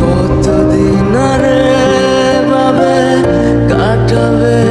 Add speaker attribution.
Speaker 1: কতদিন রে ভাবে কাটাবে